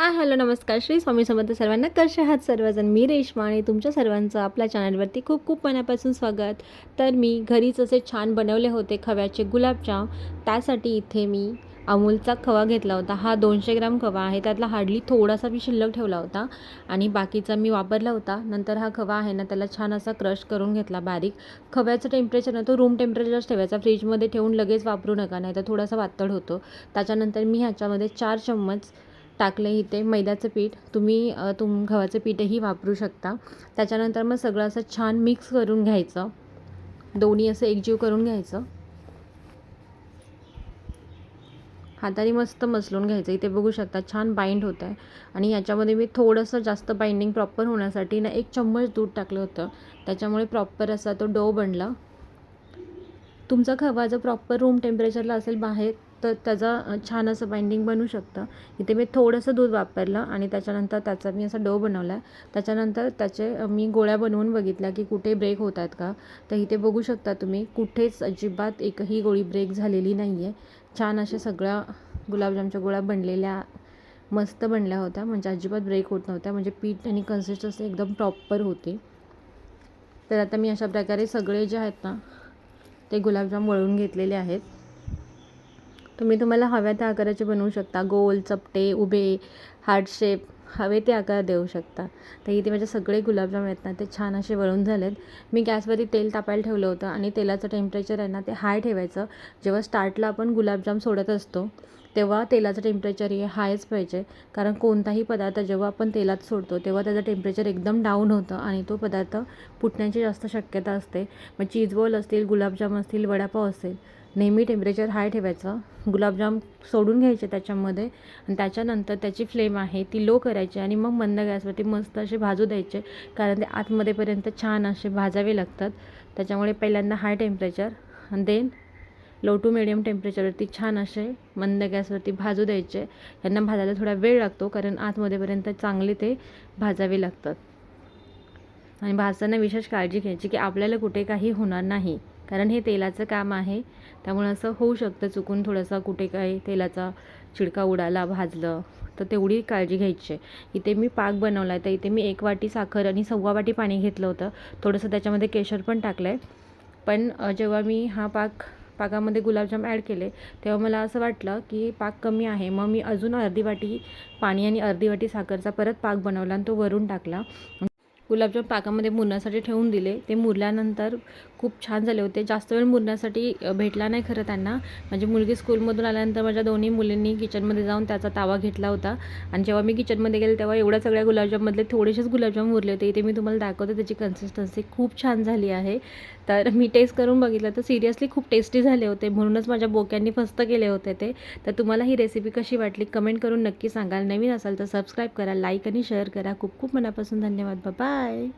Hi hello नमस्कार. श्री स्वामी समर्थ सर्वांना कसे आहात सर्वजण? मी रेश्मा आणि तुमच्या सर्वांचं आपल्या चॅनलवरती खूप खूप मनापासून स्वागत. तर मी घरीच असे छान बनवले होते खव्याचे गुलाबजाम. त्यासाठी इथे मी अमूलचा खवा घेतला होता. हा दोनशे ग्राम खवा आहे. त्यातला हार्डली थोडासा मी शिल्लक ठेवला होता आणि बाकीचा मी वापरला होता. नंतर हा खवा आहे ना त्याला छान असा क्रश करून घेतला बारीक. खव्याचं टेम्परेचर ना तो रूम टेम्परेचरच ठेवायचा. फ्रीजमध्ये ठेवून लगेच वापरू नका नाही तर थोडासा वातड होतो. त्याच्यानंतर मी ह्याच्यामध्ये चार चम्मच टाकलं आहे इथे मैद्याचं पीठ. तुम्ही तुम गव्हाचं पीठही वापरू शकता. त्याच्यानंतर मग सगळं असं छान मिक्स करून घ्यायचं. दोन्ही असं एकजीव करून घ्यायचं. हाताने मस्त मसलून घ्यायचं. इथे बघू शकता छान बाइंड होत आहे आणि याच्यामध्ये मी थोडंसं जास्त बाइंडिंग प्रॉपर होण्यासाठी ना एक चम्मच दूध टाकलं होतं. त्याच्यामुळे प्रॉपर असा तो डो बनला. तुमचा खवा जर प्रॉपर रूम टेम्परेचरला असेल बाहेर तर त्याचा छान असं बाइंडिंग बनू शकतं. इथे मी थोडंसं दूध वापरलं आणि त्याच्यानंतर त्याचा मी असा डो बनवला. आहे त्याच्यानंतर त्याचे मी गोळ्या बनवून बघितल्या की कुठे ब्रेक होत आहेत का. तर इथे बघू शकता तुम्ही कुठेच अजिबात एकही गोळी ब्रेक झालेली नाही आहे छान अशा सगळ्या गुलाबजामच्या गोळ्या बनलेल्या मस्त बनल्या होत्या. म्हणजे अजिबात ब्रेक होत नव्हत्या. म्हणजे पीठ आणि कन्सिस्टन्सी एकदम प्रॉपर होती. तर आता मी अशा प्रकारे सगळे जे आहेत ना ते गुलाबजाम वळून घेतलेले आहेत. तुम्ही तुम्हाला हव्या त्या आकाराचे बनवू शकता. गोल चपटे उभे हार्ट शेप हवे ते आकार देऊ शकता. तर इथे माझे सगळे गुलाबजाम आहेत ना ते छान असे वळून झालेत. मी गॅसवरती तेल तापायला ठेवलं होतं आणि तेलाचं टेम्परेचर आहे ना ते हाय ठेवायचं. जेव्हा स्टार्टला आपण गुलाबजाम सोडत असतो तेव्हा तेलाचं टेम्परेचर हे हायच पाहिजे. कारण कोणताही पदार्थ जेव्हा आपण तेलात सोडतो तेव्हा त्याचं टेम्परेचर एकदम डाऊन होतं आणि तो पदार्थ फुटण्याची जास्त शक्यता असते. मग चीज बॉल असतील गुलाबजाम असतील वडापाव असेल नेहमी टेम्परेचर हाय ठेवायचं. गुलाबजाम सोडून घ्यायचे त्याच्यामध्ये. आणि त्याच्यानंतर त्याची फ्लेम आहे ती लो करायची आणि मग मंद गॅसवरती मस्त असे भाजू द्यायचे. कारण ते आतमध्येपर्यंत छान असे भाजावे लागतात. त्याच्यामुळे पहिल्यांदा हाय टेम्परेचर आणि देन लो टू मिडियम टेम्परेचरवरती छान असे मंद गॅसवरती भाजू द्यायचे. यांना भाजायला थोडा वेळ लागतो कारण आतमध्येपर्यंत चांगले ते भाजावे लागतात. आणि भाजताना विशेष काळजी घ्यायची की आपल्याला कुठे काही होणार नाही. कारण हे तेलाचं काम आहे. त्यामुळे असं होऊ शकतं चुकून थोडंसं कुठे काही तेलाचा चिडका उडाला भाजलं तर तेवढी काळजी घ्यायची. आहे इथे मी पाक बनवला आहे तर इथे मी एक वाटी साखर आणि सव्वा वाटी पाणी घेतलं होतं. थोडंसं त्याच्यामध्ये केशर पण टाकलं आहे पण जेव्हा मी हा पाक पाकामध्ये गुलाबजाम ॲड केले तेव्हा मला असं वाटलं की पाक कमी आहे. मग मी अजून अर्धी वाटी पाणी आणि अर्धी वाटी साखरचा परत पाक बनवला आणि तो वरून टाकला. गुलाबजाम पाकामध्ये मुरण्यासाठी ठेवून दिले. ते मुरल्यानंतर खूप छान झाले होते. जास्त वेळ मुरण्यासाठी भेटला नाही खरं त्यांना. माझी मुलगी स्कूलमधून आल्यानंतर माझ्या दोन्ही मुलींनी किचनमध्ये जाऊन त्याचा तावा घेतला होता. आणि जेव्हा मी किचनमध्ये गेले तेव्हा एवढ्या सगळ्या गुलाबजाममधले थोडेसेच गुलाबजाम उरले होते. इथे मी तुम्हाला दाखवते त्याची कन्सिस्टन्सी खूप छान झाली आहे. तर मी टेस्ट करून बघितलं तर सिरियसली खूप टेस्टी झाले होते. म्हणूनच माझ्या बोक्यांनी फस्त केले होते ते. तर तुम्हाला ही रेसिपी कशी वाटली कमेंट करून नक्की सांगाल. नवीन असाल तर सबस्क्राईब करा लाईक आणि शेअर करा. खूप खूप मनापासून धन्यवाद बाबा. Bye.